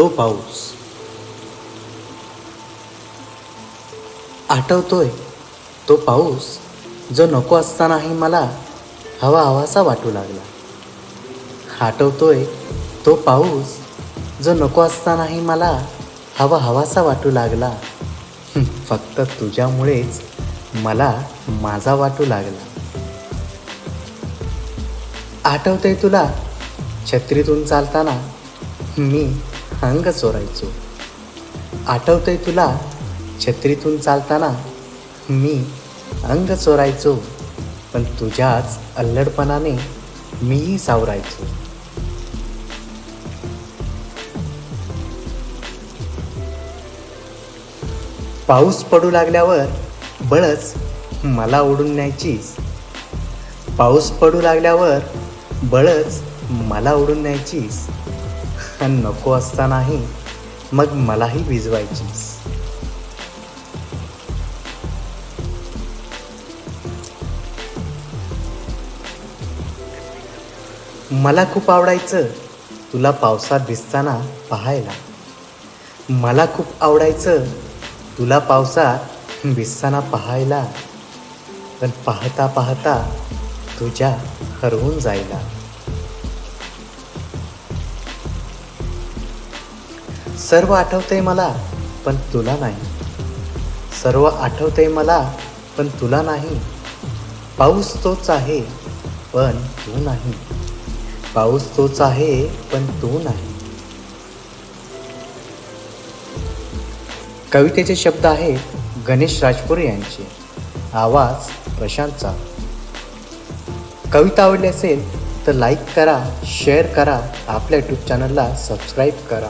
तो पाऊस. आठवतोय तो पाऊस जो नको असतानाही मला हवा हवासा वाटू लागला. आठवतोय तो पाऊस जो नको असतानाही मला हवा हवासा वाटू लागला. फक्त तुझ्यामुळेच मला माझा वाटू लागला. आठवतंय तुला छत्रीतून चालताना मी अंग चोरायचो. आठवतंय तुला छत्रीतून चालताना मी अंग चोरायचो पण तुझ्याच अल्लडपणाने मीही सावरायचो. पाऊस पडू लागल्यावर बळच मला ओढून न्यायचीस. पाऊस पडू लागल्यावर बळच मला ओढून न्यायचीस. आणि नको असतानाही मग मलाही भिजवायचीस मला खूप आवडायचं तुला पावसात भिजताना पाहायला. मला खूप आवडायचं तुला पावसात भिजताना पाहायला. पण पाहता पाहता तुझ्या हरवून जायला. सर्व आठवतंय मला पण तुला नाही. सर्व आठवतंय मला पण तुला नाही. पाऊस तोच आहे पण तू नाही. पाऊस तोच आहे पण तू नाही. कवितेचे शब्द आहेत गणेश राजपुरे यांचे. आवाज प्रशांतचा. कविता आवडली असेल तर लाईक करा शेअर करा आपल्या यूट्यूब चॅनलला सबस्क्राईब करा.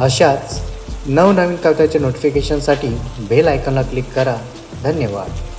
अशाच नवनवीन कविताच्या नोटिफिकेशनसाठी बेल आयकॉनला क्लिक करा. धन्यवाद.